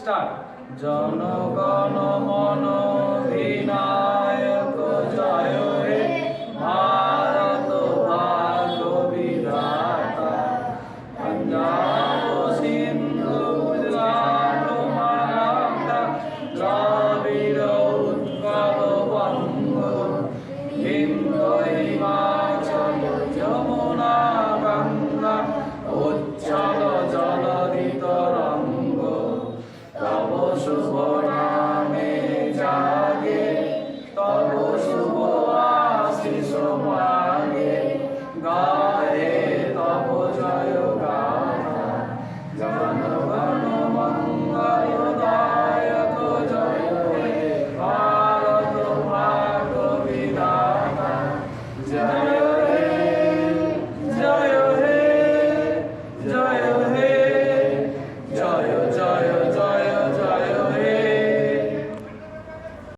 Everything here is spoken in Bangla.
স্টার্ট জনগণ মন বিনায়ক জয় হে ভারত ভাগ্য বিধাতা। পঞ্জাব সিন্ধু গুজরাট মারাঠা দ্রাবিড় Allah.